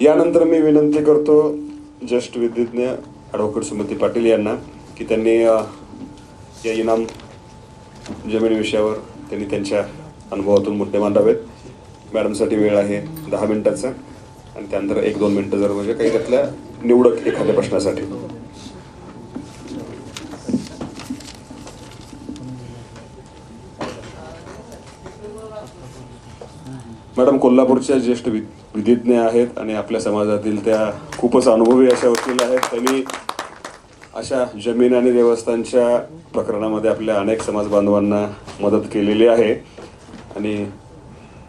यानंतर मी विनंती करतो ज्येष्ठ विधिज्ञ ॲडव्होकेट सुमती पाटील यांना की त्यांनी या इनाम जमीन विषयावर त्यांनी त्यांच्या अनुभवातून मुद्दे मांडावेत. मॅडमसाठी वेळ आहे दहा मिनिटाचा आणि त्यानंतर एक दोन मिनटं जर म्हणजे काही त्यातल्या निवडक एखाद्या प्रश्नासाठी. मॅडम कोल्हापूरच्या ज्येष्ठ वि विधिज्ञ आहेत आणि आपल्या समाजातील त्या खूपच अनुभवी अशा वकील आहेत. त्यांनी अशा जमीन आणि देवस्थानच्या प्रकरणामध्ये आपल्या अनेक समाज बांधवांना मदत केलेली आहे आणि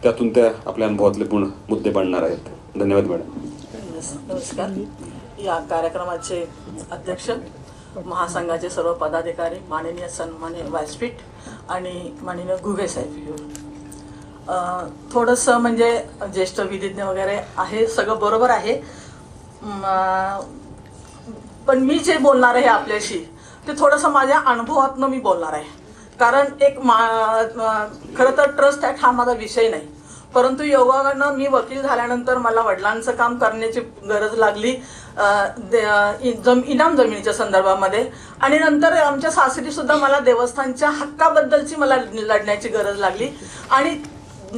त्यातून त्या आपल्या अनुभवातले पूर्ण मुद्दे मांडणार आहेत. धन्यवाद मॅडम. नमस्कार. या कार्यक्रमाचे अध्यक्ष महासंघाचे सर्व पदाधिकारी माननीय सन्मान्य व्यासपीठ आणि माननीय घुगे साहेब. थोडंसं म्हणजे ज्येष्ठ विधिज्ञ वगैरे आहे सगळं बरोबर आहे. पण मी जे बोलणार आहे आपल्याशी ते थोडंसं माझ्या अनुभवातनं मी बोलणार आहे. कारण एक मा खरं तर ट्रस्ट ॲक्ट हा माझा विषय नाही. परंतु योगानं मी वकील झाल्यानंतर मला वडिलांचं काम करण्याची गरज लागली दे- इ- जम इनाम जमिनीच्या संदर्भामध्ये. आणि नंतर आमच्या सासरीसुद्धा मला देवस्थानच्या हक्काबद्दलची मला लढण्याची गरज लागली. आणि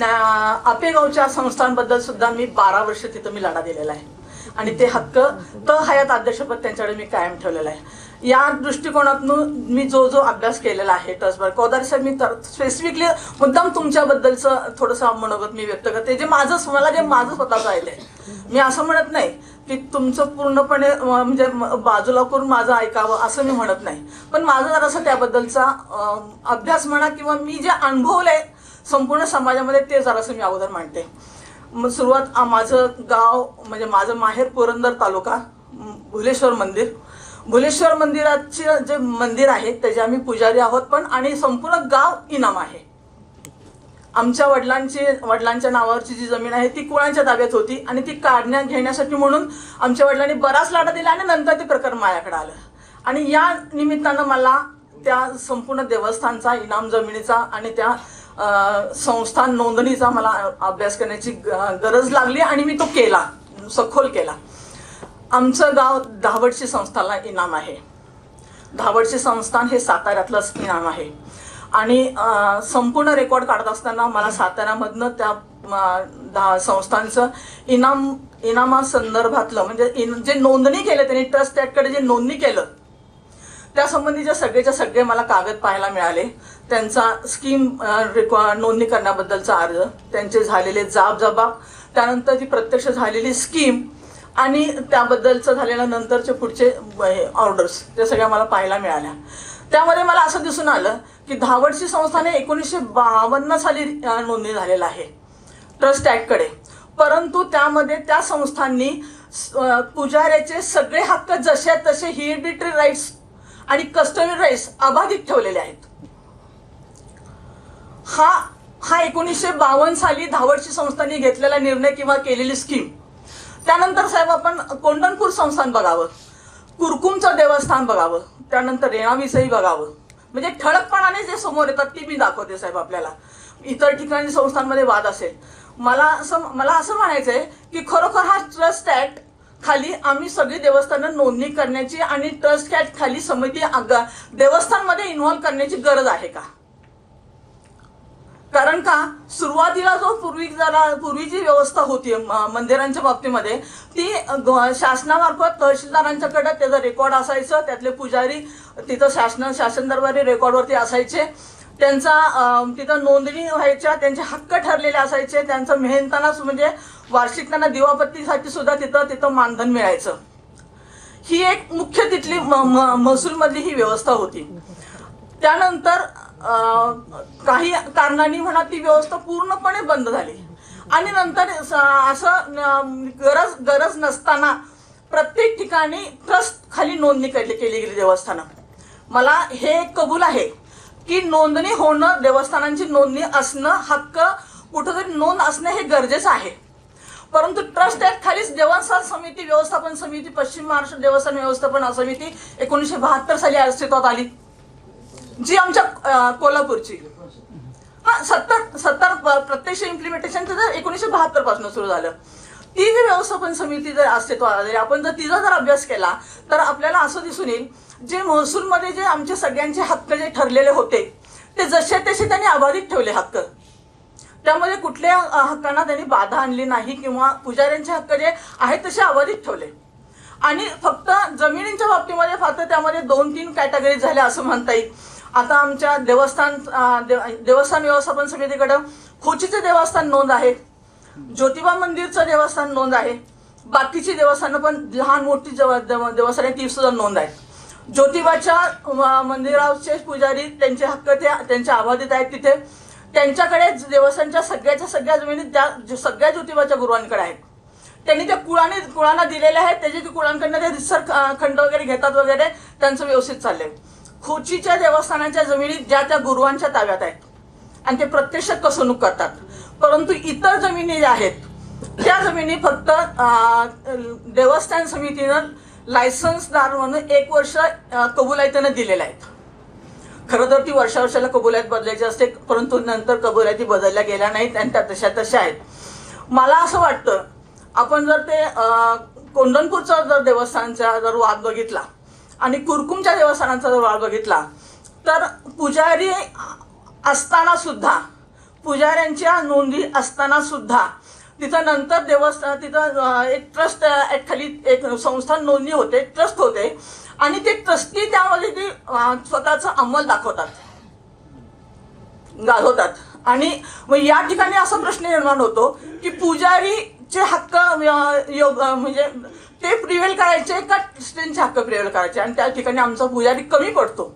आपेगावच्या संस्थांबद्दल सुद्धा मी बारा वर्ष तिथं मी लढा दिलेला आहे. आणि ते हक्क त हयात अध्यक्षपद त्यांच्याकडे मी कायम ठेवलेलं आहे. या दृष्टिकोनातून मी जो जो अभ्यास केलेला आहे टसभर कोदार साहेब मी तर स्पेसिफिकली मुद्दाम तुमच्याबद्दलचं थोडंसं मनोगत मी व्यक्त करते. जे माझं मला जे माझं स्वतःचं आहे ते. मी असं म्हणत नाही की तुमचं पूर्णपणे म्हणजे बाजूला करून माझं ऐकावं असं मी म्हणत नाही. पण माझं जरासा त्याबद्दलचा अभ्यास म्हणा किंवा मी जे अनुभवलं आहे संपूर्ण समाजामध्ये ते जरासं मी अगोदर मांडते. मग सुरुवात माझं गाव म्हणजे माझं माहेर पुरंदर तालुका भुलेश्वर मंदिर. भुलेश्वर मंदिराचे जे मंदिर आहे त्याचे आम्ही पुजारी आहोत पण आणि संपूर्ण गाव इनाम आहे. आमच्या वडिलांची वडिलांच्या नावावरची जी जमीन आहे ती कुळांच्या ताब्यात होती आणि ती काढण्या घेण्यासाठी म्हणून आमच्या वडिलांनी बराच लाटा दिला आणि नंतर ते प्रकरण माझ्याकडे आलं. आणि या निमित्तानं मला त्या संपूर्ण देवस्थानचा इनाम जमिनीचा आणि त्या संस्थान नोंदणीचा मला अभ्यास करण्याची ग- गरज लागली आणि मी तो केला सखोल केला. आमचं गाव धावडशी संस्थाला इनाम आहे. धावडशी संस्थान हे साताऱ्यातलंच इनाम आहे. आणि संपूर्ण रेकॉर्ड काढत असताना मला साताऱ्यामधनं त्या संस्थांचं इनाम इनामा संदर्भातलं म्हणजे इन- जे नोंदणी केलं त्यांनी ट्रस्ट त्याकडे जे नोंदणी केलं त्यासंबंधीच्या सगळेच्या सगळे मला कागद पाहायला मिळाले त्यांचा स्कीम रिक्वा नोंदणी करण्याबद्दलचा अर्ज त्यांचे झालेले जाबजबाब त्यानंतर जी प्रत्यक्ष झालेली स्कीम आणि त्याबद्दलचं झालेल्या नंतरचे पुढचे ऑर्डर्स त्या सगळ्या मला पाहायला मिळाल्या. त्यामध्ये मला असं दिसून आलं की धावडची संस्थाने एकोणीसशे बावन्न साली नोंदणी झालेला आहे ट्रस्ट ॲक्टकडे परंतु त्यामध्ये त्या संस्थांनी पुजाऱ्याचे सगळे हक्क जसे तसे हिरिडिटरी राईट्स आणि कस्टमरी राईस अबाधित ठेवलेले आहेत. हा हा एकोणीसशे बावन्न साली धावडची संस्थांनी घेतलेला निर्णय किंवा केलेली स्कीम त्यानंतर साहेब आपण कोंडणपूर संस्थान बघावं कुरकुमचं देवस्थान बघावं त्यानंतर रेणाविषयी बघावं. म्हणजे ठळकपणाने जे समोर येतात ते मी दाखवते साहेब आपल्याला. इतर ठिकाणी संस्थांमध्ये वाद असेल. मला असं मला असं म्हणायचं आहे की खरोखर हा ट्रस्ट ऍक्ट खाली आम्ही सगळी देवस्थानं नोंदणी करण्याची आणि ट्रस्ट कॅट खाली समिती देवस्थानमध्ये इन्व्हॉल्व्ह करण्याची गरज आहे का? कारण का सुरुवातीला जो पूर्वी जरा पूर्वीची व्यवस्था होती मंदिरांच्या बाबतीमध्ये ती शासनामार्फत तहसीलदारांच्याकडे त्याचं रेकॉर्ड असायचं त्यातले पुजारी तिथं शासन शासन दरबारी रेकॉर्डवरती असायचे. त्यांचा तिथं नोंदणी व्हायच्या त्यांचे हक्क ठरलेले असायचे त्यांचं मेहनताना म्हणजे वार्षिक त्यांना दिवापत्तीसाठी सुद्धा तिथं तिथं मानधन मिळायचं. ही एक मुख्य तिथली महसूलमधली ही व्यवस्था होती. त्यानंतर काही कारणांनी म्हणा ती व्यवस्था पूर्णपणे बंद झाली. आणि नंतर स- असं गरज गरज नसताना प्रत्येक ठिकाणी ट्रस्ट खाली नोंदणी केली केली गेली देवस्थानं. मला हे एक कबूल आहे. की नोंदणी होणं देवस्थानांची नोंदणी असणं हक्क कुठंतरी नोंद असणं हे गरजेचं आहे. परंतु ट्रस्ट ऍक्ट खालीच देवस्थान समिती व्यवस्थापन समिती पश्चिम महाराष्ट्र देवस्थान व्यवस्थापन समिती एकोणीसशे बहात्तर साली अस्तित्वात आली. जी आमच्या कोल्हापूरची. हा सत्तर सत्तर प्रत्यक्ष इम्प्लिमेंटेशन तर एकोणीसशे बहात्तरपासून सुरू झालं. तीन व्यवस्थापन समिती जर अस्तित्वात आपण जर तिचा जर अभ्यास केला तर आपल्याला असं दिसून येईल जे महसूलमध्ये जे आमचे सगळ्यांचे हक्क जे ठरलेले होते ते जसे तसे त्यांनी अबाधित ठेवले हक्क. त्यामध्ये कुठल्या हक्कांना त्यांनी बाधा आणली नाही किंवा पुजाऱ्यांचे हक्क जे आहेत तसे अबाधित ठेवले. आणि फक्त जमिनींच्या बाबतीमध्ये फक्त त्यामध्ये दोन तीन कॅटेगरी झाल्या असं म्हणता येईल. आता आमच्या देवस्थान देव- देवस्थान व्यवस्थापन समितीकडं खोचीचं देवस्थान नोंद आहे. ज्योतिबा मंदिरचं देवस्थान नोंद आहे. बाकीची देवस्थानं पण लहान मोठी देव- देवस्थाने ती सुद्धा नोंद आहे. ज्योतिबाच्या मंदिराचे पुजारी त्यांचे हक्क ते त्यांच्या अबाधित आहेत तिथे. त्यांच्याकडे देवस्थानच्या सगळ्याच्या सगळ्या जमिनी त्या सगळ्या ज्योतिबाच्या गुरुवांकडे आहेत. त्यांनी त्या कुळाने कुळांना दिलेल्या आहेत. त्याचे ते कुळांकडनं ते रिसर खंड वगैरे घेतात वगैरे त्यांचं व्यवस्थित चाललंय. खोचीच्या देवस्थानाच्या जमिनी ज्या त्या गुरुवांच्या ताब्यात आहेत. आणि ते प्रत्यक्ष कसवणूक करतात. परंतु इतर जमिनी ज्या आहेत त्या जमिनी फक्त देवस्थान समितीनं लायसन्सदार म्हणून एक वर्ष कबुलायतीनं दिलेल्या आहेत. खरं तर ती वर्षा वर्षाला कबुलायत बदलायची असते परंतु नंतर कबुलायती बदलल्या गेल्या नाहीत आणि त्या तशा तशा आहेत. मला असं वाटतं आपण जर ते कोंढणपूरचा जर देवस्थानचा जर वाद बघितला आणि कुरकुमच्या देवस्थानाचा जर वाद बघितला तर पुजारी असताना सुद्धा पुजाऱ्यांच्या नोंदी असताना सुद्धा तिथं नंतर देवस्थान तिथं एक ट्रस्ट खाली एक संस्थान नोंदणी होते ट्रस्ट होते. आणि ते ट्रस्टी त्यामध्ये ती स्वतःचा अंमल दाखवतात. घालवतात आणि मग या ठिकाणी असा प्रश्न निर्माण होतो की पुजारीचे हक्क योग म्हणजे ते प्रिवेल करायचे का ट्रस्टींचे हक्क प्रिवेल करायचे? आणि त्या ठिकाणी आमचा पुजारी कमी पडतो.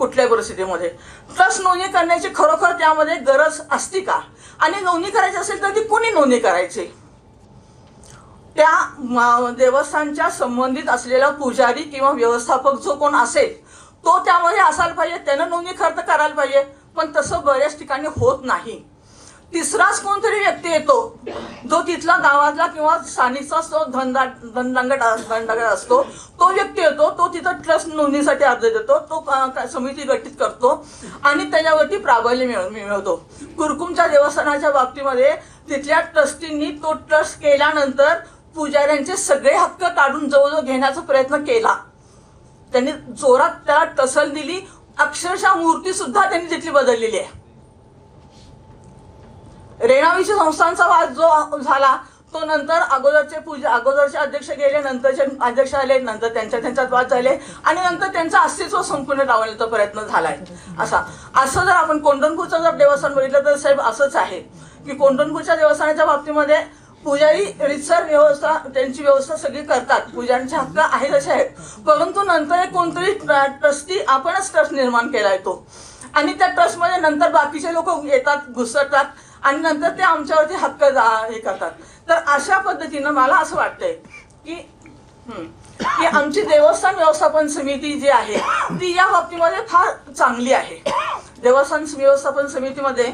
कुठल्याही परिस्थितीमध्ये? प्लस नोंदणी करण्याची खरोखर त्यामध्ये गरज असती का? आणि नोंदणी करायची असेल तर ती कुणी नोंदणी करायची? त्या देवस्थानच्या संबंधित असलेला पुजारी किंवा व्यवस्थापक जो कोण असेल तो त्यामध्ये असायला पाहिजे त्यानं नोंदणी खर्च करायला पाहिजे. पण तसं बऱ्याच ठिकाणी होत नाही. तिसराच कोणतरी व्यक्ती येतो जो तिथला गावातला किंवा स्थानिकचा जो धंदा धनदांगट धनदागट असतो तो व्यक्ती येतो तो तिथं ट्रस्ट नोंदणीसाठी अर्ज देतो तो का- समिती गठीत करतो आणि त्याच्यावरती प्राबल्य मिळ- मिळवतो. कुरकुमच्या देवस्थानाच्या बाबतीमध्ये तिथल्या ट्रस्टींनी तो ट्रस्ट केल्यानंतर पुजाऱ्यांचे सगळे हक्क काढून जवळजवळ घेण्याचा प्रयत्न केला. त्यांनी जोरात त्याला टसल दिली अक्षरशः मूर्ती सुद्धा त्यांनी तिथली बदललेली आहे. रेणावीच्या संस्थांचा वाद जो झाला तो नंतर अगोदरचे पूजा अगोदरचे अध्यक्ष गेले नंतरचे अध्यक्ष आले नंतर त्यांच्या त्यांच्यात वाद झाले आणि नंतर त्यांचं अस्तित्व संपूर्ण लावण्याचा प्रयत्न झालाय. असा. असं जर आपण कोंढणपूरचं जर देवस्थान बघितलं तर साहेब असंच आहे की कोंढणपूरच्या देवस्थानाच्या बाबतीमध्ये पुजारी रितसर व्यवस्था त्यांची व्यवस्था सगळी करतात. पूजांचे हक्क आहे तसे आहेत. परंतु नंतर एक कोणतरी ट्रस्टी आपणच ट्रस्ट निर्माण केला तो. आणि त्या ट्रस्टमध्ये नंतर बाकीचे लोक येतात घुसरतात. आणि नंतर ते आमच्यावरती हक्क जा- हे करतात. तर अशा पद्धतीनं मला असं वाटतंय की की आमची देवस्थान व्यवस्थापन समिती जी आहे ती या बाबतीमध्ये फार चांगली आहे. देवस्थान व्यवस्थापन समितीमध्ये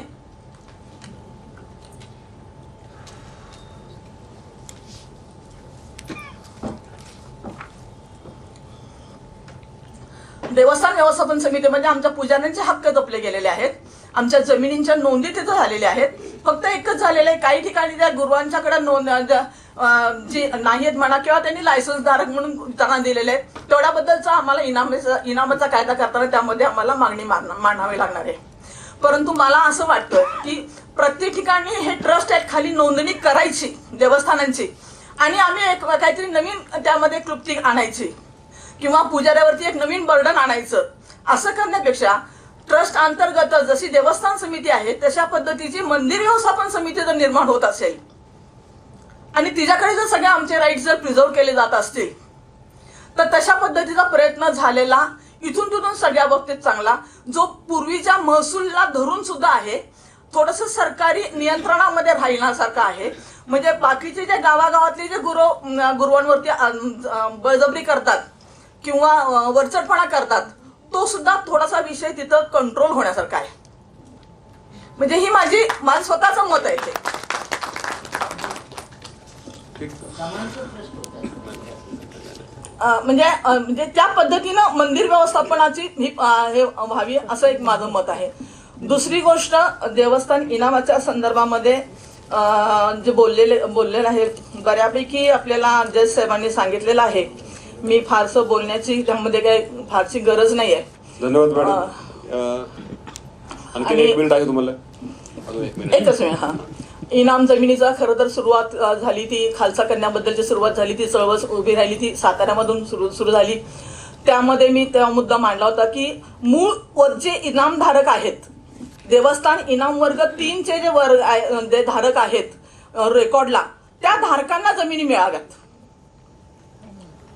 देवस्थान व्यवस्थापन समितीमध्ये आमच्या पुजाऱ्यांचे हक्क जपले गेलेले आहेत. आमच्या जमिनींच्या नोंदी तिथं झालेल्या आहेत. फक्त एकच झालेलं आहे. काही ठिकाणी त्या गुरुवांच्याकडे नोंद जी नाही म्हणा किंवा त्यांनी लायसन्स धारक म्हणून त्यांना दिलेले आहेत तेवढ्याबद्दलचा आम्हाला इनामेचा इनामाचा कायदा करताना त्यामध्ये आम्हाला मागणी मांडावी लागणार आहे. परंतु मला असं वाटतं की प्रत्येक ठिकाणी हे ट्रस्ट ऍक्ट खाली नोंदणी करायची देवस्थानांची. आणि आम्ही एक काहीतरी नवीन त्यामध्ये क्लुप्ती आणायची. किंवा पुजाऱ्यावरती एक नवीन बर्डन आणायचं. असं करण्यापेक्षा ट्रस्ट अंतर्गत जशी देवस्थान समिती आहे तशा पद्धतीची मंदिर व्यवस्थापन समिती जर निर्माण होत असेल आणि तिच्याकडे जर सगळे आमचे राईट जर प्रिझर्व केले जात असतील तर तशा पद्धतीचा प्रयत्न झालेला इथून तिथून सगळ्या बाबतीत चांगला. जो पूर्वीच्या महसूलला धरून सुद्धा आहे थोडस सरकारी नियंत्रणामध्ये राहण्यासारखं आहे. म्हणजे बाकीचे जे गावागावातले जे गुरु गुरुवांवरती बळजबरी करतात किंवा अं, वरचढपणा करतात तो सुद्धा थोडासा विषय तिथं कंट्रोल होण्यासारखा आहे. म्हणजे ही माझी माझं स्वतःचं मत आहे ते. म्हणजे म्हणजे त्या पद्धतीनं मंदिर व्यवस्थापनाची ही हे व्हावी असं एक माझं मत आहे. दुसरी गोष्ट देवस्थान इनामाच्या संदर्भामध्ये जे बोललेले बोललेले आहे बऱ्यापैकी आपल्याला जज साहेबांनी सांगितलेलं आहे. मी फारसं बोलण्याची त्यामध्ये काही फारशी गरज नाही आहे धन्यवाद मॅडम. अं, आणखीन आणि- एक मिनिट आहे तुम्हाला? अजून एक मिनिट एकच मिनिट हा. इनाम जमिनीचा खरं तर सुरुवात झाली ती खालसा कन्याबद्दलची सुरुवात झाली ती चळवळ उभी राहिली ती साताऱ्यामधून सुरू सुरू झाली. त्यामध्ये मी त्या मुद्दा मांडला होता की मूळ वर जे इनामधारक आहेत देवस्थान इनाम वर्ग तीनचे जे वर्ग जे धारक आहेत रेकॉर्डला त्या धारकांना जमिनी मिळाव्यात.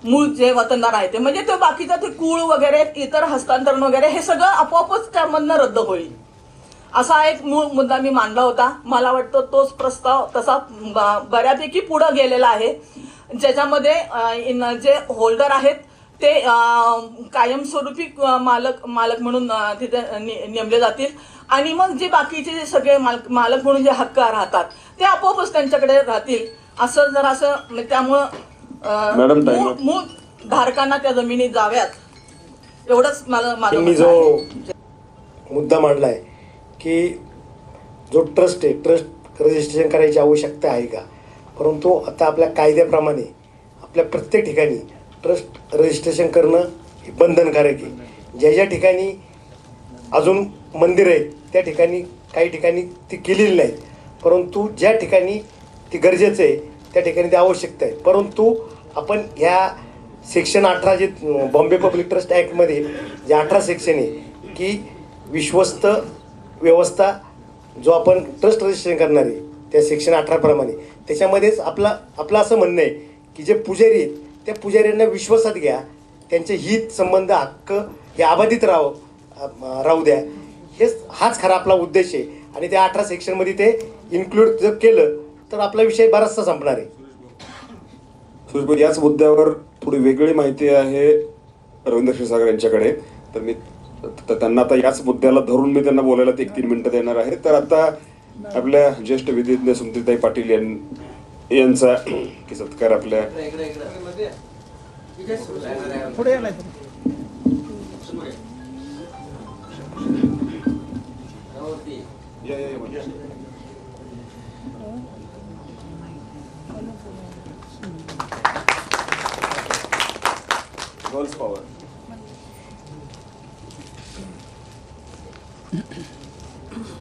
मूळ जे वतनदार आहे ते म्हणजे ते बाकीचं ते कूळ वगैरे इतर हस्तांतरण वगैरे हे सगळं आपोआपच त्यामधनं रद्द होईल. असा एक मूळ मुद्दा मी मांडला होता. मला वाटतं तोच प्रस्ताव तसा ब- बऱ्यापैकी पुढं गेलेला आहे. ज्याच्यामध्ये इन- जे होल्डर आहेत ते कायमस्वरूपी मालक मालक म्हणून तिथे ने- नेमले जातील. आणि मग जे बाकीचे जे सगळे मालक मालक म्हणून जे हक्क राहतात ते आपोआपच त्यांच्याकडे राहतील. असं जर असं म्हणजे त्यामुळं मॅडम, मूळ. मूळ धारकांना त्या जमिनी जाव्यात एवढंच मला माझं मी जो. मुद्दा मांडला आहे की जो ट्रस्ट आहे ट्रस्ट रजिस्ट्रेशन करायची आवश्यकता आहे का परंतु आता आपल्या कायद्याप्रमाणे आपल्या प्रत्येक ठिकाणी ट्रस्ट रजिस्ट्रेशन करणं हे बंधनकारक आहे ज्या ज्या ठिकाणी अजून मंदिर आहेत त्या ठिकाणी काही ठिकाणी ती केलेली नाहीत परंतु ज्या ठिकाणी ती गरजेचं आहे त्या ठिकाणी ती आवश्यकता आहे. परंतु आपण ह्या सेक्शन अठरा जे बॉम्बे पब्लिक ट्रस्ट ॲक्टमध्ये जे अठरा सेक्शन आहे की विश्वस्त व्यवस्था जो आपण ट्रस्ट रजिस्ट्रेशन करणार आहे त्या सेक्शन अठराप्रमाणे त्याच्यामध्येच आपला आपलं असं म्हणणं आहे की जे पुजारी आहेत त्या पुजाऱ्यांना विश्वासात घ्या त्यांचे हित संबंध हक्क हे अबाधित राहो राहू द्या. हेच हाच खरा आपला उद्देश आहे. आणि त्या अठरा सेक्शनमध्ये ते इन्क्लूड जर केलं तर आपला विषय बराचसा संपणार आहे. याच मुद्द्यावर थोडी वेगळी माहिती आहे रवींद्र क्षीरसागर यांच्याकडे. तर मी तर त्यांना आता याच मुद्द्याला धरून मी त्यांना बोलायला एक तीन मिनिटं देणार आहे. तर आता आपल्या ज्येष्ठ विधिज्ञ सुमतीताई पाटील यां यांचा की सत्कार आपल्या पुढे या नाही girls power.